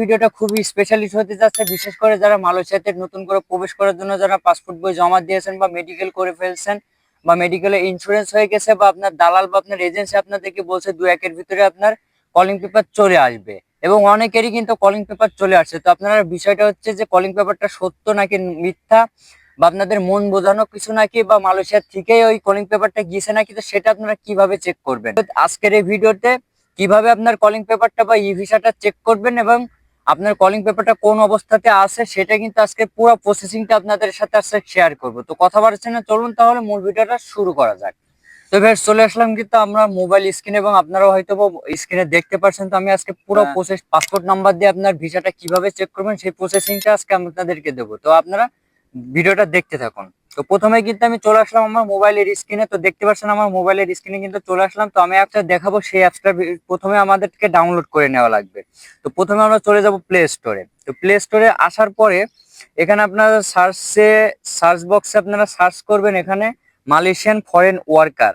ভিডিওটা খুবই স্পেশালিস্ট হতে যাচ্ছে, বিশেষ করে যারা মালয়েশিয়াতে নতুন করে প্রবেশ করার জন্য যারা পাসপোর্ট বই জমা দিয়েছেন বা মেডিকেল করে ফেলছেন বা মেডিকেলে ইন্স্যুরেন্স হয়ে গেছে বা আপনার দালাল বা আপনার এজেন্সি আপনাদেরকে বলছে দু একের ভিতরে আপনার কলিং পেপার চলে আসবে। এবং অনেকেরই কিন্তু কলিং পেপার চলে আসছে। তো আপনারা বিষয়টা হচ্ছে যে কলিং পেপারটা সত্য নাকি মিথ্যা বা আপনাদের মন বোঝানো কিছু নাকি বা মালয়েশিয়ার থেকেই ওই কলিং পেপারটা গিয়েছে নাকি, তো সেটা আপনারা কীভাবে চেক করবেন? আজকের এই ভিডিওতে কীভাবে আপনার কলিং পেপারটা বা ই ভিসাটা চেক করবেন এবং আপনার কলিং পেপারটা কোন অবস্থাতে আছে সেটা কিন্তু আজকে পুরো প্রসেসিংটা আপনাদের সাথে আজকে শেয়ার করব। তো কথা বাড়ছে না চলুন তাহলে মূল ভিডিওটা শুরু করা যাক। তো ভাই চলে আসলাম কিন্তু আমরা মোবাইল স্ক্রিন এবং আপনারাও হয়তো স্ক্রিনে দেখতে পাচ্ছেন তো আমি আজকে পুরো। প্রসেস পাসপোর্ট নাম্বার দিয়ে আপনার ভিসাটা কীভাবে চেক করবেন সেই প্রসেসিংটা আজকে আমি আপনাদেরকে দেবো। তো আপনারা ভিডিওটা দেখতে থাকুন। তো প্রথমে কিন্তু আমি চলে আসলাম আমার মোবাইলের স্ক্রিনে তো দেখতে পাচ্ছেন আমার মোবাইলের স্ক্রিনে কিন্তু চলে আসলাম। তো আমি অ্যাপটা দেখাবো সেই অ্যাপসটা প্রথমে আমাদেরকে ডাউনলোড করে নেওয়া লাগবে। তো প্রথমে আমরা চলে যাব প্লে স্টোরে তো প্লে স্টোরে আসার পরে এখানে আপনারা সার্চে সার্চ বক্সে আপনারা সার্চ করবেন এখানে মালয়েশিয়ান ফরেন ওয়ার্কার